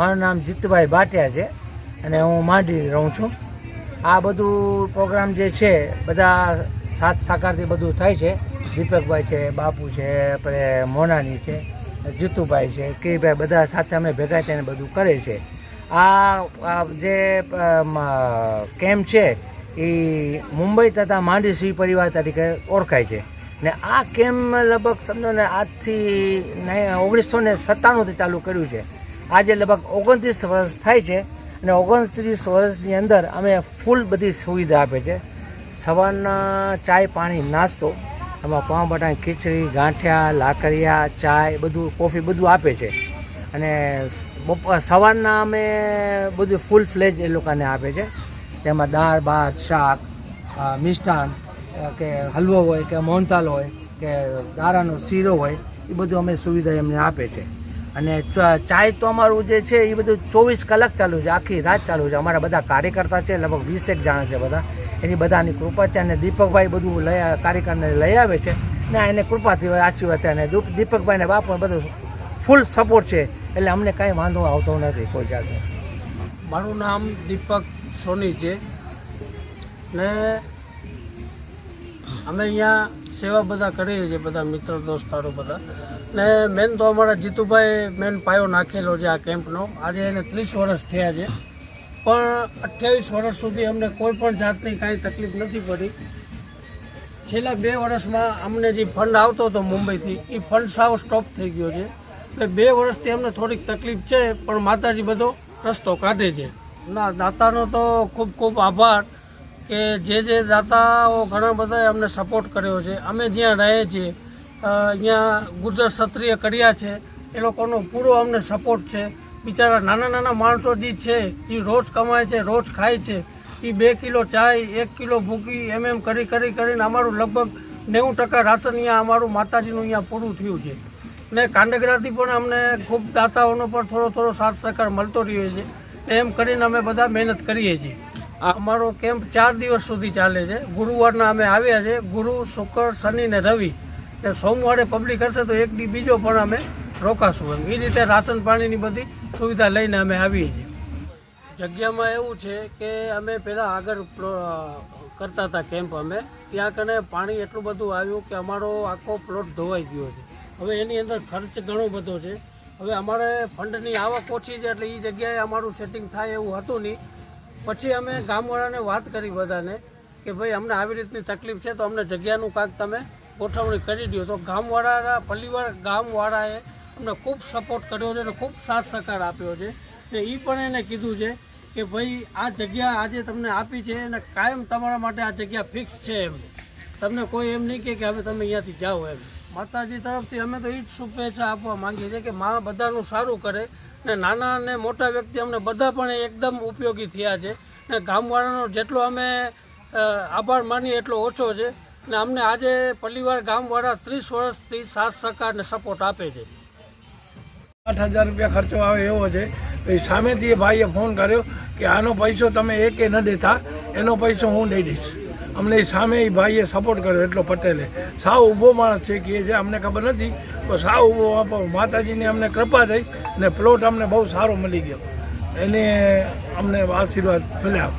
મારું નામ જીતભાઈ ભાટિયા છે અને હું માંડવી રહું છું. આ બધું પ્રોગ્રામ જે છે, બધા સાત સાકારથી બધું થાય છે. દીપકભાઈ છે, બાપુ છે, આપણે મોનાની છે, જીતુભાઈ છે કેભાઈ બધા સાથે અમે ભેગા થઈને બધું કરે છે. આ જે કેમ્પ છે, એ મુંબઈ તથા માંડવી શ્રી પરિવાર તરીકે ઓળખાય છે. ને આ કેમ્પ લગભગ સમજો ને આજથી ઓગણીસો ને સત્તાણુંથી ચાલુ કર્યું છે. આજે લગભગ ઓગણત્રીસ વર્ષ થાય છે અને ઓગણત્રીસ વર્ષની અંદર અમે ફૂલ બધી સુવિધા આપે છે. સવારના ચાય પાણી નાસ્તો, એમાં પાઉં બટાણી, ખીચડી, ગાંઠિયા લાકરિયા ચાય બધું, કોફી બધું આપે છે. અને બપોર, સવારના અમે બધું ફૂલ ફ્લેજ એ લોકોને આપે છે. તેમાં દાળ, ભાત, શાક મિષ્ટાન કે હલવો હોય, કે મોહનતાલ હોય, કે દારાનો શીરો હોય, એ બધું અમે સુવિધા એમને આપે છે. અને ચાય તો અમારું જે છે એ બધું ચોવીસ કલાક ચાલુ છે. આખી રાત ચાલુ છે. અમારા બધા કાર્યકર્તા છે, લગભગ વીસેક જણા છે બધા. એની બધાની કૃપા છે અને દીપકભાઈ બધું લઈ કાર્યકરને લઈ આવે છે ને એને કૃપાથી આશીર્વાદ અને દીપ- દીપકભાઈને બાપ બધું ફૂલ સપોર્ટ છે. એટલે અમને કાંઈ વાંધો આવતો નથી કોઈ જાતે મારું નામ દીપક સોની છે. ને અમે અહીંયા સેવા બધા કરીએ છીએ બધા મિત્ર દોસ્તારો બધા. ને મેન તો અમારા જીતુભાઈ મેન પાયો નાખેલો છે આ કેમ્પનો. આજે એને ત્રીસ વર્ષ થયા છે. પણ અઠ્યાવીસ વર્ષ સુધી અમને કોઈ પણ જાતની કાંઈ તકલીફ નથી પડી. છેલ્લા બે વર્ષમાં અમને જે ફંડ આવતો હતો મુંબઈથી, એ ફંડ સાવ સ્ટોપ થઈ ગયો છે. એટલે બે વર્ષથી અમને થોડીક તકલીફ છે, પણ માતાજી બધો રસ્તો કાઢે છે. ના, દાતાનો તો ખૂબ ખૂબ આભાર. કે જે જે દાતાઓ ઘણા બધાએ અમને સપોર્ટ કર્યો છે. અમે જ્યાં રહીએ છીએ અહીંયા ગુર્જર ક્ષત્રિય કર્યા છે, એ લોકોનો પૂરો અમને સપોર્ટ છે. બિચારા નાના નાના માણસો જે છે, એ રોજ કમાય છે, રોજ ખાય છે. એ બે કિલો ચાય, એક કિલો ભૂકી, એમ એમ કરી કરી કરીને અમારું લગભગ નેવું ટકા રાશન અહીંયા અમારું માતાજીનું અહીંયા પૂરું થયું છે. ને કાંડગરાથી પણ અમને ખૂબ દાતાઓનો પણ થોડો થોડો સાથ સહકાર મળતો રહ્યો છે. એમ કરીને અમે બધા મહેનત કરીએ છીએ. અમારો કેમ્પ ચાર દિવસ સુધી ચાલે છે. ગુરુવારના અમે આવ્યા છે. ગુરુ, શુક્ર, શનિ ને રવિ. એટલે સોમવારે પબ્લિક હશે તો એક દી બીજો પણ અમે રોકાશું એમ. એ રીતે રાશન પાણીની બધી સુવિધા લઈને અમે આવીએ છીએ. જગ્યામાં એવું છે કે અમે પહેલાં આગળ કરતા હતા કેમ્પ અમે. ત્યાં કને પાણી એટલું બધું આવ્યું કે અમારો આખો પ્લોટ ધોવાઈ ગયો છે. હવે એની અંદર ખર્ચ ઘણો બધો છે. હવે અમારે ફંડની આવક ઓછી છે એટલે એ જગ્યાએ અમારું સેટિંગ થાય એવું હતું નહીં. પછી અમે ગામવાળાને વાત કરી બધાને કે ભાઈ, અમને આવી રીતની તકલીફ છે, તો અમને જગ્યાનું કાંક તમે ગોઠવણી કરી દો તો ગામવાળાના પરિવાર ગામવાળાએ અમને ખૂબ સપોર્ટ કર્યો છે અને ખૂબ સાથ સહકાર આપ્યો છે. ને એ પણ એને કીધું છે કે ભાઈ, આ જગ્યા આજે તમને આપી છે અને કાયમ તમારા માટે આ જગ્યા ફિક્સ છે એમ. તમને કોઈ એમ નહીં કે હવે તમે અહીંયાથી જાઓ એમ. માતાજી તરફથી અમે તો એ જ શુભેચ્છા આપવા માંગીએ છીએ કે મા બધાનું સારું કરે ને નાના અને મોટા વ્યક્તિ અમને બધા પણ એકદમ ઉપયોગી થયા છે ને ગામવાળાનો જેટલો અમે આભાર માનીએ એટલો ઓછો છે ને અમને આજે પરિવાર ગામવાળા ત્રીસ વર્ષથી સાથ, સહકાર ને સપોર્ટ આપે છે. આઠ હજાર રૂપિયા ખર્ચો આવે એવો છે. તો સામેથી એ ભાઈએ ફોન કર્યો કે આનો પૈસો તમે એકે ન દેતા, એનો પૈસો હું દઈ દઈશ. અમને સામે એ ભાઈએ સપોર્ટ કર્યો, એટલો પટેલે. સાવ ઊભો માણસ છે, કે એ છે અમને ખબર નથી, તો સાવ ઊભો માતાજીની અમને કૃપા થઈ ને પ્લોટ અમને બહુ સારો મળી ગયો. એને અમને આશીર્વાદ મળ્યા.